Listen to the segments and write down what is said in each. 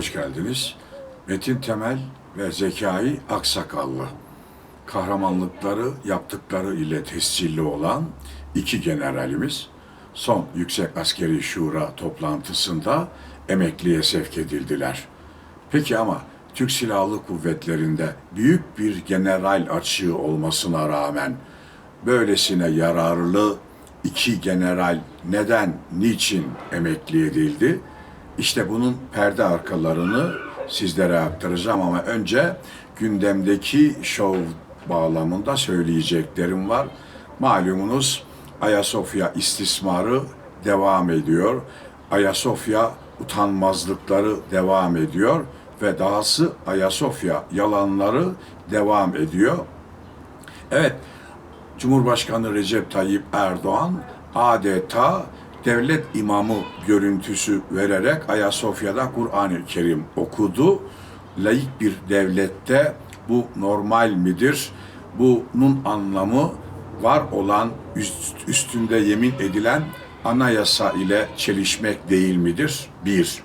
Hoş geldiniz. Metin Temel ve Zekai Aksakallı. Kahramanlıkları yaptıkları ile tescilli olan iki generalimiz son Yüksek Askeri Şura toplantısında emekliye sevk edildiler. Peki ama Türk Silahlı Kuvvetleri'nde büyük bir general açığı olmasına rağmen böylesine yararlı iki general neden, niçin emekli edildi? İşte bunun perde arkalarını sizlere aktaracağım ama önce gündemdeki şov bağlamında söyleyeceklerim var. Malumunuz Ayasofya istismarı devam ediyor. Ayasofya utanmazlıkları devam ediyor ve dahası Ayasofya yalanları devam ediyor. Evet, Cumhurbaşkanı Recep Tayyip Erdoğan adeta devlet imamı görüntüsü vererek Ayasofya'da Kur'an-ı Kerim okudu. Laik bir devlette bu normal midir? Bunun anlamı var olan üst, üstünde yemin edilen anayasa ile çelişmek değil midir? Bir.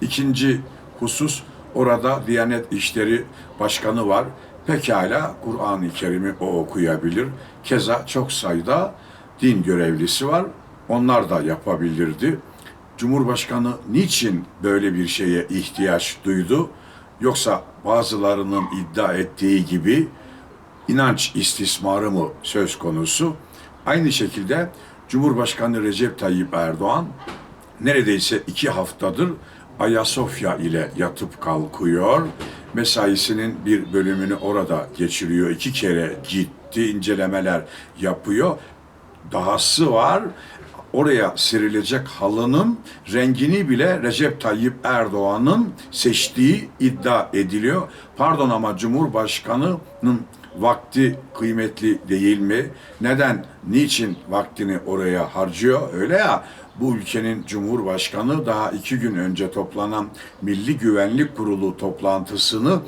İkinci husus orada Diyanet İşleri Başkanı var. Pekala Kur'an-ı Kerim'i o okuyabilir. Keza çok sayıda din görevlisi var. Onlar da yapabilirdi. Cumhurbaşkanı niçin böyle bir şeye ihtiyaç duydu? Yoksa bazılarının iddia ettiği gibi inanç istismarı mı söz konusu? Aynı şekilde Cumhurbaşkanı Recep Tayyip Erdoğan neredeyse iki haftadır Ayasofya ile yatıp kalkıyor. Mesaisinin bir bölümünü orada geçiriyor. İki kere ciddi incelemeler yapıyor. Dahası var. Oraya serilecek halının rengini bile Recep Tayyip Erdoğan'ın seçtiği iddia ediliyor. Pardon ama Cumhurbaşkanı'nın vakti kıymetli değil mi? Neden, niçin vaktini oraya harcıyor? Öyle ya, bu ülkenin Cumhurbaşkanı daha iki gün önce toplanan Milli Güvenlik Kurulu toplantısını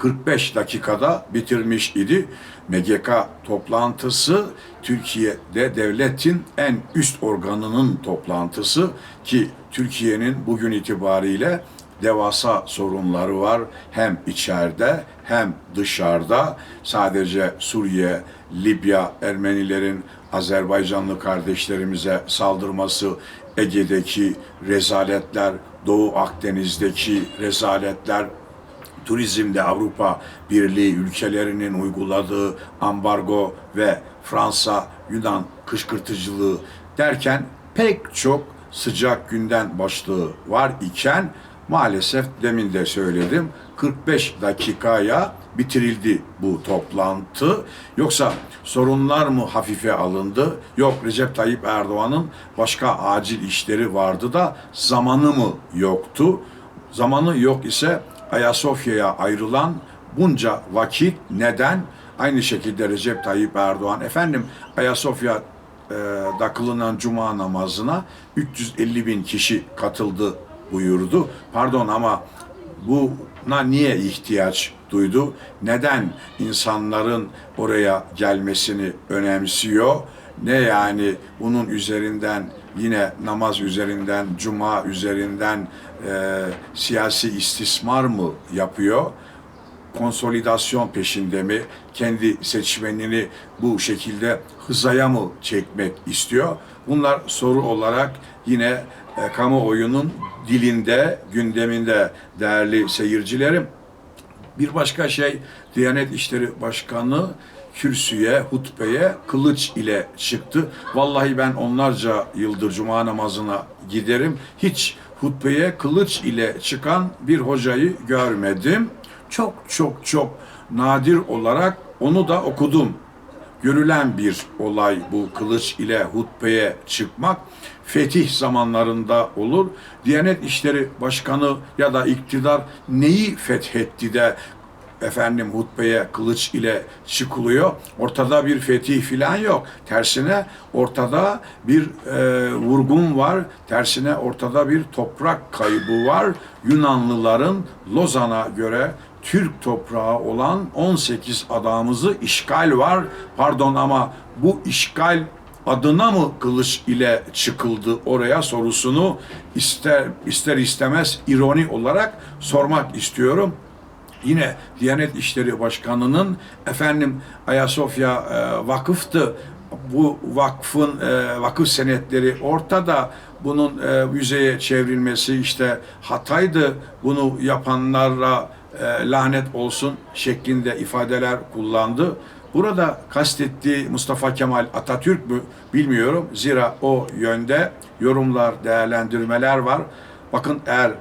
45 dakikada bitirmiş idi. MGK toplantısı Türkiye'de devletin en üst organının toplantısı ki Türkiye'nin bugün itibariyle devasa sorunları var. Hem içeride hem dışarıda. Sadece Suriye, Libya, Ermenilerin Azerbaycanlı kardeşlerimize saldırması, Ege'deki rezaletler, Doğu Akdeniz'deki rezaletler, turizmde Avrupa Birliği ülkelerinin uyguladığı ambargo ve Fransa Yunan kışkırtıcılığı derken pek çok sıcak günden başlığı var iken maalesef demin de söyledim 45 dakikaya bitirildi bu toplantı. Yoksa sorunlar mı hafife alındı? Yok Recep Tayyip Erdoğan'ın başka acil işleri vardı da zamanı mı yoktu? Zamanı yok ise Ayasofya'ya ayrılan bunca vakit neden? Aynı şekilde Recep Tayyip Erdoğan efendim Ayasofya'da kılınan cuma namazına 350 bin kişi katıldı buyurdu. Pardon ama buna niye ihtiyaç duydu? Neden insanların oraya gelmesini önemsiyor? Ne yani bunun üzerinden yine namaz üzerinden, cuma üzerinden e, siyasi istismar mı yapıyor? konsolidasyon peşinde mi? Kendi seçmenini bu şekilde hızaya mı çekmek istiyor? Bunlar soru olarak yine e, kamuoyunun dilinde, gündeminde değerli seyircilerim. Bir başka şey Diyanet İşleri Başkanı kürsüye, hutbeye kılıç ile çıktı. Vallahi ben onlarca yıldır cuma namazına giderim. Hiç hutbeye kılıç ile çıkan bir hocayı görmedim. Çok çok çok nadir olarak onu da okudum. Görülen bir olay bu kılıç ile hutbeye çıkmak fetih zamanlarında olur. Diyanet İşleri Başkanı ya da iktidar neyi fethetti de efendim hutbeye kılıç ile çıkılıyor. Ortada bir fetih filan yok. Tersine ortada bir e, vurgun var. Tersine ortada bir toprak kaybı var. Yunanlıların Lozan'a göre Türk toprağı olan 18 adamızı işgal var. Pardon ama bu işgal adına mı kılıç ile çıkıldı oraya sorusunu ister ister istemez ironi olarak sormak istiyorum. Yine Diyanet İşleri Başkanı'nın efendim Ayasofya e, vakıftı. Bu vakfın e, vakıf senetleri ortada. Bunun e, müzeye çevrilmesi işte hataydı. Bunu yapanlara e, lanet olsun şeklinde ifadeler kullandı. Burada kastettiği Mustafa Kemal Atatürk mü bilmiyorum. Zira o yönde yorumlar, değerlendirmeler var. Bakın eğer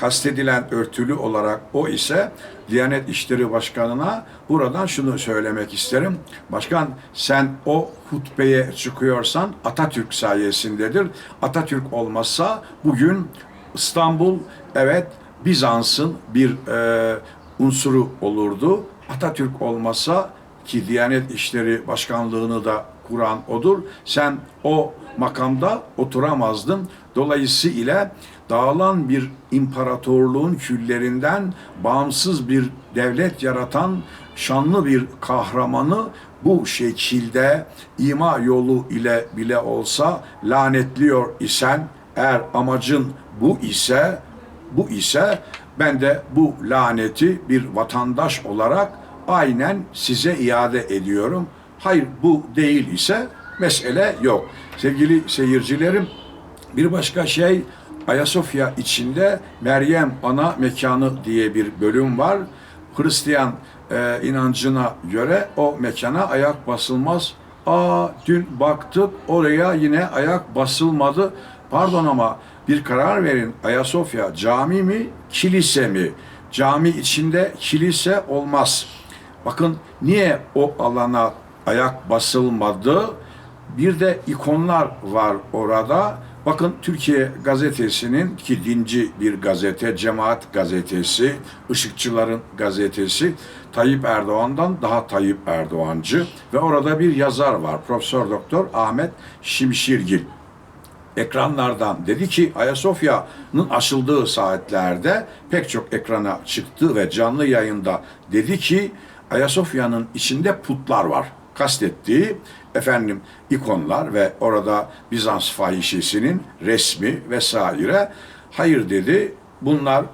kastedilen örtülü olarak o ise Diyanet İşleri Başkanı'na buradan şunu söylemek isterim. Başkan sen o hutbeye çıkıyorsan Atatürk sayesindedir. Atatürk olmazsa bugün İstanbul evet Bizans'ın bir e, unsuru olurdu. Atatürk olmasa ki Diyanet İşleri Başkanlığını da kuran odur. Sen o makamda oturamazdın. Dolayısıyla dağılan bir imparatorluğun küllerinden bağımsız bir devlet yaratan şanlı bir kahramanı bu şekilde ima yolu ile bile olsa lanetliyor isen eğer amacın bu ise bu ise ben de bu laneti bir vatandaş olarak aynen size iade ediyorum. Hayır bu değil ise mesele yok. Sevgili seyircilerim bir başka şey Ayasofya içinde Meryem Ana Mekanı diye bir bölüm var. Hristiyan e, inancına göre o mekana ayak basılmaz. Aa dün baktık oraya yine ayak basılmadı. Pardon ama bir karar verin. Ayasofya cami mi, kilise mi? Cami içinde kilise olmaz. Bakın niye o alana ayak basılmadı? Bir de ikonlar var orada. Bakın Türkiye gazetesinin ki dinci bir gazete, cemaat gazetesi, ışıkçıların gazetesi Tayyip Erdoğan'dan daha Tayyip Erdoğancı ve orada bir yazar var. Profesör Doktor Ahmet Şimşirgil ekranlardan dedi ki Ayasofya'nın açıldığı saatlerde pek çok ekrana çıktı ve canlı yayında dedi ki Ayasofya'nın içinde putlar var. Kastettiği efendim ikonlar ve orada Bizans fahişesinin resmi vesaire. Hayır dedi bunlar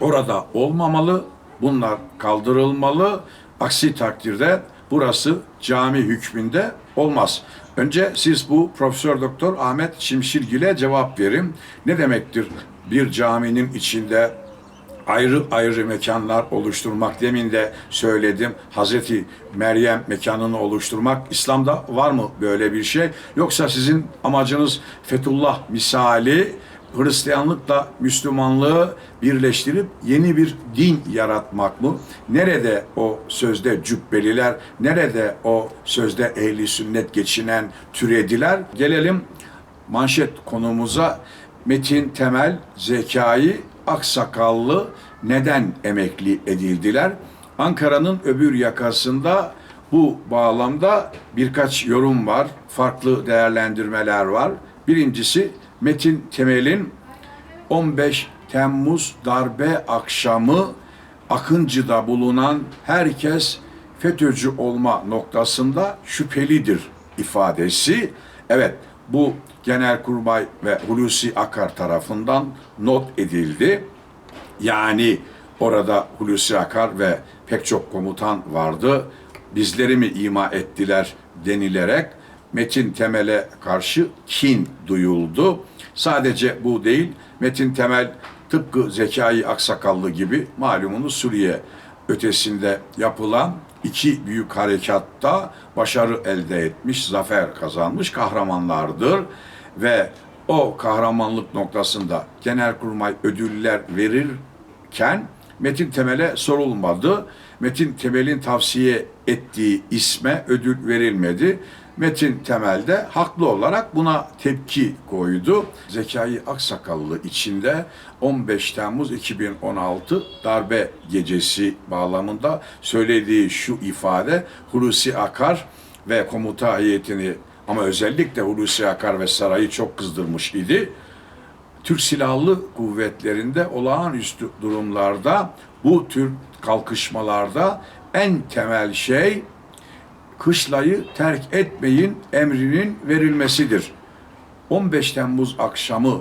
orada olmamalı, bunlar kaldırılmalı. Aksi takdirde burası cami hükmünde olmaz. Önce siz bu Profesör Doktor Ahmet Şimşirgil'e cevap verin. Ne demektir bir caminin içinde ayrı ayrı mekanlar oluşturmak demin de söyledim. Hazreti Meryem mekanını oluşturmak İslam'da var mı böyle bir şey? Yoksa sizin amacınız Fethullah misali Hristiyanlıkla Müslümanlığı birleştirip yeni bir din yaratmak mı? Nerede o sözde cübbeliler, nerede o sözde ehli sünnet geçinen türediler? Gelelim manşet konumuza. Metin Temel, Zekai, Aksakallı neden emekli edildiler? Ankara'nın öbür yakasında bu bağlamda birkaç yorum var, farklı değerlendirmeler var. Birincisi Metin Temel'in 15 Temmuz darbe akşamı Akıncı'da bulunan herkes FETÖ'cü olma noktasında şüphelidir ifadesi. Evet bu Genelkurmay ve Hulusi Akar tarafından not edildi. Yani orada Hulusi Akar ve pek çok komutan vardı. Bizleri mi ima ettiler denilerek Metin Temel'e karşı kin duyuldu. Sadece bu değil, Metin Temel tıpkı Zekai Aksakallı gibi malumunuz Suriye ötesinde yapılan iki büyük harekatta başarı elde etmiş, zafer kazanmış kahramanlardır ve o kahramanlık noktasında Genelkurmay ödüller verirken Metin Temel'e sorulmadı. Metin Temel'in tavsiye ettiği isme ödül verilmedi. Metin Temel de haklı olarak buna tepki koydu. Zekai Aksakallı içinde 15 Temmuz 2016 darbe gecesi bağlamında söylediği şu ifade Hulusi Akar ve komuta heyetini ama özellikle Hulusi Akar ve sarayı çok kızdırmış idi. Türk Silahlı Kuvvetleri'nde olağanüstü durumlarda bu tür kalkışmalarda en temel şey kışlayı terk etmeyin emrinin verilmesidir. 15 Temmuz akşamı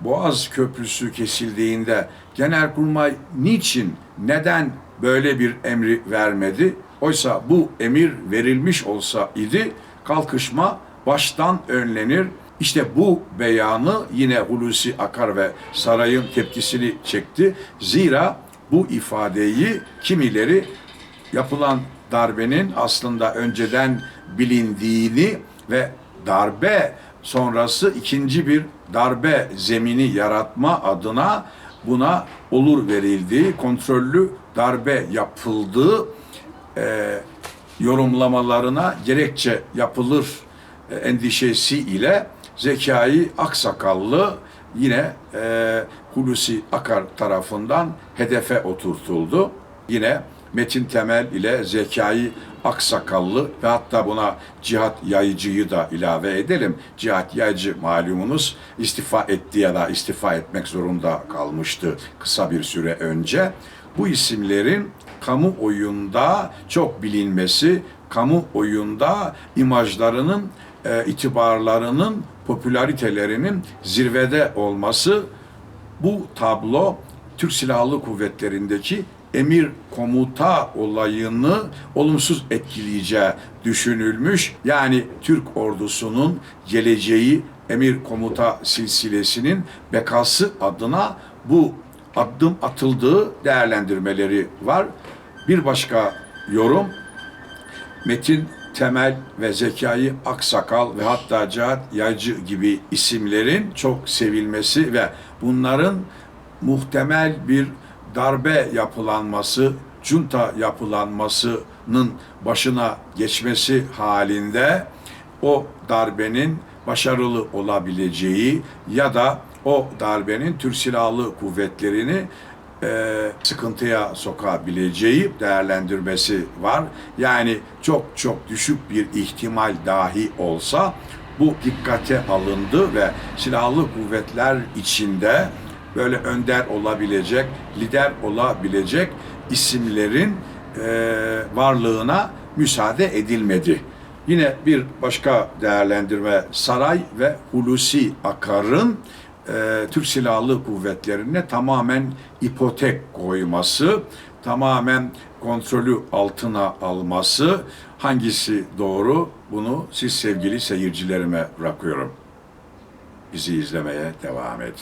Boğaz Köprüsü kesildiğinde Genelkurmay niçin, neden böyle bir emri vermedi? Oysa bu emir verilmiş olsa idi kalkışma baştan önlenir. İşte bu beyanı yine Hulusi Akar ve sarayın tepkisini çekti. Zira bu ifadeyi kimileri yapılan darbenin aslında önceden bilindiğini ve darbe sonrası ikinci bir darbe zemini yaratma adına buna olur verildiği, kontrollü darbe yapıldığı e, yorumlamalarına gerekçe yapılır e, endişesi ile Zekai Aksakallı yine e, Hulusi Akar tarafından hedefe oturtuldu. Yine Metin Temel ile Zekai Aksakallı ve hatta buna Cihat Yayıcı'yı da ilave edelim. Cihat Yayıcı malumunuz istifa etti ya da istifa etmek zorunda kalmıştı kısa bir süre önce. Bu isimlerin kamuoyunda çok bilinmesi, kamuoyunda imajlarının, e, itibarlarının, popülaritelerinin zirvede olması bu tablo Türk Silahlı Kuvvetleri'ndeki emir komuta olayını olumsuz etkileyeceği düşünülmüş. Yani Türk ordusunun geleceği emir komuta silsilesinin bekası adına bu adım atıldığı değerlendirmeleri var. Bir başka yorum Metin Temel ve Zekai Aksakal ve hatta Cihat Yaycı gibi isimlerin çok sevilmesi ve bunların muhtemel bir darbe yapılanması, junta yapılanmasının başına geçmesi halinde o darbenin başarılı olabileceği ya da o darbenin Türk Silahlı Kuvvetleri'ni e, sıkıntıya sokabileceği değerlendirmesi var. Yani çok çok düşük bir ihtimal dahi olsa bu dikkate alındı ve silahlı kuvvetler içinde böyle önder olabilecek, lider olabilecek isimlerin e, varlığına müsaade edilmedi. Yine bir başka değerlendirme Saray ve Hulusi Akar'ın e, Türk Silahlı Kuvvetleri'ne tamamen ipotek koyması, tamamen kontrolü altına alması hangisi doğru bunu siz sevgili seyircilerime bırakıyorum. Bizi izlemeye devam et.